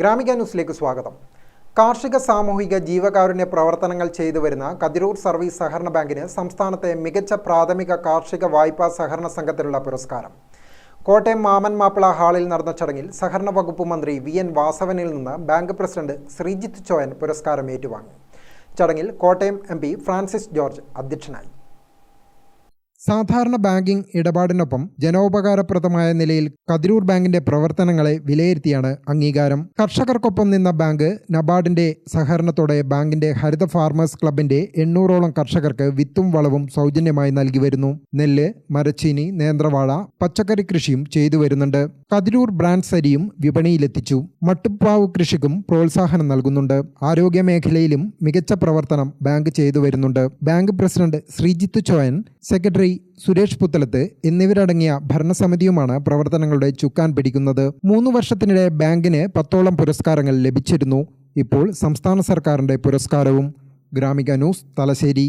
ഗ്രാമിക ന്യൂസിലേക്ക് സ്വാഗതം. കാർഷിക സാമൂഹിക ജീവകാരുണ്യ പ്രവർത്തനങ്ങൾ ചെയ്തു വരുന്ന കതിരൂർ സർവീസ് സഹകരണ ബാങ്കിന് സംസ്ഥാനത്തെ മികച്ച പ്രാഥമിക കാർഷിക വായ്പാ സഹകരണ സംഘത്തിനുള്ള പുരസ്കാരം. കോട്ടയം മാമൻ മാപ്പിള ഹാളിൽ നടന്ന ചടങ്ങിൽ സഹകരണ വകുപ്പ് മന്ത്രി വി എൻ വാസവനിൽ നിന്ന് ബാങ്ക് പ്രസിഡന്റ് ശ്രീജിത്ത് ചോയൻ പുരസ്കാരം ഏറ്റുവാങ്ങി. ചടങ്ങിൽ കോട്ടയം എം ഫ്രാൻസിസ് ജോർജ് അധ്യക്ഷനായി. സാധാരണ ബാങ്കിംഗ് ഇടപാടിനൊപ്പം ജനോപകാരപ്രദമായ നിലയിൽ കതിരൂർ ബാങ്കിന്റെ പ്രവർത്തനങ്ങളെ വിലയിരുത്തിയാണ് അംഗീകാരം. കർഷകർക്കൊപ്പം നിന്ന ബാങ്ക് നബാർഡിന്റെ സഹകരണത്തോടെ ബാങ്കിന്റെ ഹരിത ഫാർമേഴ്സ് ക്ലബിന്റെ എണ്ണൂറോളം കർഷകർക്ക് വിത്തും വളവും സൗജന്യമായി നൽകി വരുന്നു. നെല്ല് മരച്ചീനി നേന്ത്രവാഴ പച്ചക്കറി കൃഷിയും ചെയ്തു വരുന്നുണ്ട്. കതിരൂർ ബ്രാൻഡ് സരിയും വിപണിയിലെത്തിച്ചു. മട്ടുപ്ലാവ് കൃഷിക്കും പ്രോത്സാഹനം നൽകുന്നുണ്ട്. ആരോഗ്യ മേഖലയിലും മികച്ച പ്രവർത്തനം ബാങ്ക് ചെയ്തു വരുന്നുണ്ട്. Bank president Sreejith Choyan secretary Suresh Puthalath എന്നിവരടങ്ങിയ ഭരണസമിതിയുമാണ് പ്രവർത്തനങ്ങളുടെ ചുക്കാൻ പിടിക്കുന്നത്. മൂന്ന് വർഷത്തിനിടെ ബാങ്കിന് പത്തോളം പുരസ്കാരങ്ങൾ ലഭിച്ചിരുന്നു. ഇപ്പോൾ സംസ്ഥാന സർക്കാരിന്റെ പുരസ്കാരവും. ഗ്രാമിക ന്യൂസ് തലശ്ശേരി.